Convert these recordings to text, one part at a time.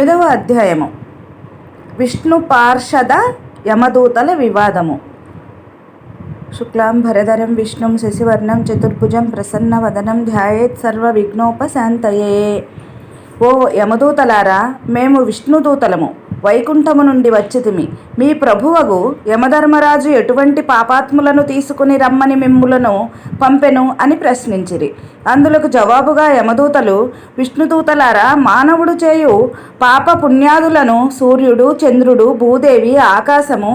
పదవ అధ్యాయము. విష్ణు పార్షద యమదూతల వివాదము. శుక్లాం భరధరం విష్ణుం శశివర్ణం చతుర్భుజం ప్రసన్నవదనం ధ్యాయేత్ సర్వ విఘ్నోపశాంతయే. ఓ యమదూతలారా మేము విష్ణుదూతలము వైకుంఠము నుండి వచ్చితిమి మీ ప్రభువగు యమధర్మరాజు ఎటువంటి పాపాత్ములను తీసుకుని రమ్మని మిమ్ములను పంపెను అని ప్రశ్నించిరి. అందులకు జవాబుగా యమదూతలు విష్ణుదూతలారా మానవుడు చేయు పాప పుణ్యాదులను సూర్యుడు చంద్రుడు భూదేవి ఆకాశము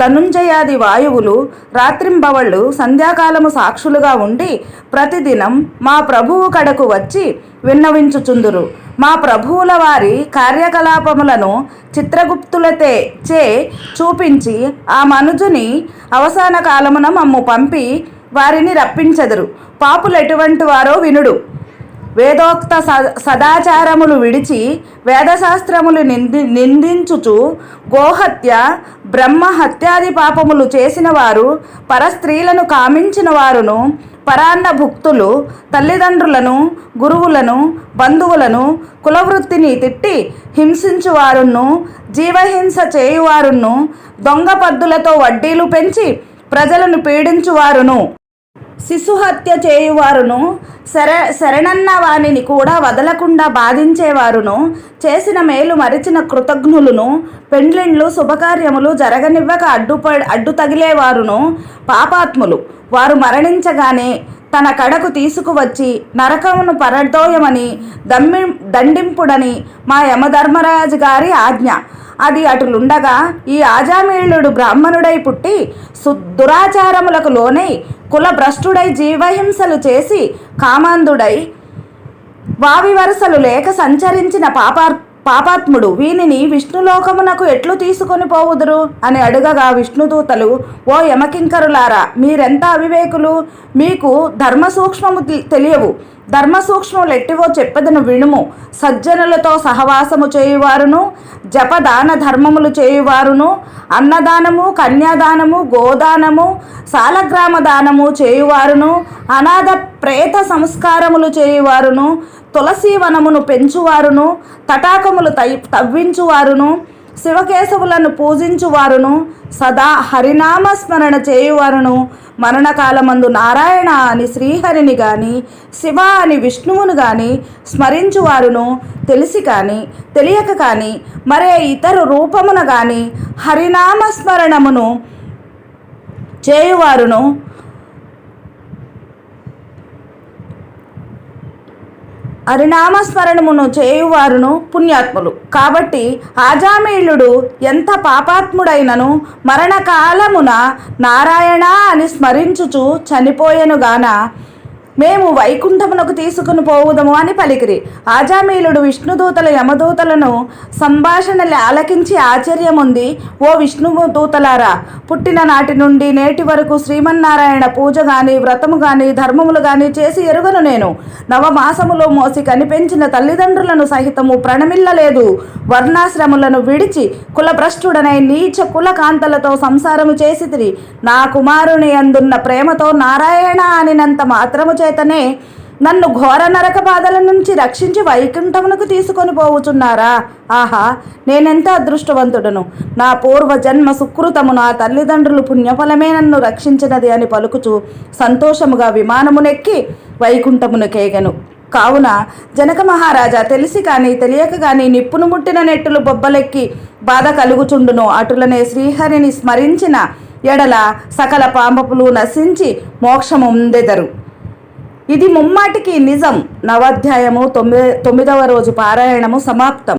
ధనుంజయాది వాయువులు రాత్రింబవళ్ళు సంధ్యాకాలము సాక్షులుగా ఉండి ప్రతిదినం మా ప్రభువు కడకు వచ్చి విన్నవించుచుందురు. మా ప్రభువుల వారి కార్యకలాపములను చిత్రగుప్తులతే చే చూపించి ఆ మనుజుని అవసాన కాలమున మమ్ము పంపి వారిని రప్పించెదరు. పాపులు ఎటువంటి వారో వినుడు. వేదోక్త సదాచారములు విడిచి వేదశాస్త్రములు నింది నిందించుచు గోహత్య బ్రహ్మ హత్యాది పాపములు చేసిన వారు పరస్త్రీలను కామించిన వారును పరాన్న భుక్తులు తల్లిదండ్రులను గురువులను బంధువులను కులవృత్తిని తిట్టి హింసించువారును జీవహింస చేయువారును దొంగ పద్దులతో వడ్డీలు పెంచి ప్రజలను పీడించువారును. శిశుహత్య చేయువారును శర శరణన్న వానిని కూడా వదలకుండా బాధించేవారును చేసిన మేలు మరిచిన కృతజ్ఞులను పెండ్లిండ్లు శుభకార్యములు జరగనివ్వక అడ్డుప అడ్డు తగిలేవారును పాపాత్ములు. వారు మరణించగానే తన కడకు తీసుకువచ్చి నరకమును పరదోయమని దమ్మి దండింపుడని మా యమధర్మరాజు గారి ఆజ్ఞ. అది అటులుండగా ఈ ఆజామీళుడు బ్రాహ్మణుడై పుట్టి సు దురాచారములకు లోనై కుల భ్రష్టుడై జీవహింసలు చేసి కామాంధుడై వావి వరసలు లేక సంచరించిన పాపార్ పాపాత్ముడు వీనిని విష్ణులోకమునకు ఎట్లు తీసుకొని పోవుదురు? అని అడుగగా విష్ణుదూతలు ఓ యమకింకరులారా మీరెంత అవివేకులు? మీకు ధర్మ సూక్ష్మము తెలియవు. ధర్మ సూక్ష్మములు ఎట్టివో చెప్పదను వినుము. సజ్జనులతో సహవాసము చేయువారును జపదాన ధర్మములు చేయువారును అన్నదానము కన్యాదానము గోదానము సాలగ్రామ దానము చేయువారును అనాథ ప్రేత సంస్కారములు చేయువారును తులసి వనమును పెంచువారును తటాకములు తై తవ్వించువారును శివకేశవులను పూజించువారును సదా హరినామ స్మరణ చేయువారును. మరణకాలమందు నారాయణ అని శ్రీహరిని గాని శివ అని విష్ణువును గాని స్మరించువారును. తెలిసి కానీ తెలియక కానీ మరే ఇతర రూపమున గాని హరినామ స్మరణమును చేయువారును. హరినామస్మరణమును చేయువారును పుణ్యాత్ములు. కాబట్టి ఆజామీళుడు ఎంత పాపాత్ముడైనను మరణకాలమున నారాయణ అని స్మరించుచు చనిపోయెనుగాన మేము వైకుంఠమునకు తీసుకుని పోవుదము అని పలికిరి. ఆజామీలుడు విష్ణుదూతల యమదూతలను సంభాషణలు ఆలకించి ఆశ్చర్యముంది ఓ విష్ణుదూతలారా పుట్టిన నాటి నుండి నేటి వరకు శ్రీమన్నారాయణ పూజ గాని వ్రతము గాని ధర్మములు గాని చేసి ఎరుగను నేను. నవమాసములో మోసి కనిపించిన తల్లిదండ్రులను సహితము ప్రణమిల్లలేదు. వర్ణాశ్రములను విడిచి కులభ్రష్టుడనై నీచ కుల కాంతలతో సంసారము చేసితిరి. నా కుమారుని అందున్న ప్రేమతో నారాయణ అనినంత మాత్రము చేతనే నన్ను ఘోర నరక బాధల నుంచి రక్షించి వైకుంఠమునకు తీసుకొని పోవుచున్నారా? ఆహా నేనెంత అదృష్టవంతుడను? నా పూర్వ జన్మ సుకృతము నా తల్లిదండ్రులు పుణ్యఫలమే నన్ను రక్షించినది అని పలుకుచు సంతోషముగా విమానమునెక్కి వైకుంఠమునకేగను. కావున జనక మహారాజా తెలిసి కానీ తెలియక కానీ నిప్పును ముట్టిన నెట్టులు బొబ్బలెక్కి బాధ కలుగుచుండును. అటులనే శ్రీహరిని స్మరించిన ఎడల సకల పాంపపులు నశించి మోక్షము ఉందెదరు. ఇది ముమ్మాటికి నిజం. నవాధ్యాయము తొమ్మిది తొమ్మిదవ రోజు పారాయణము సమాప్తం.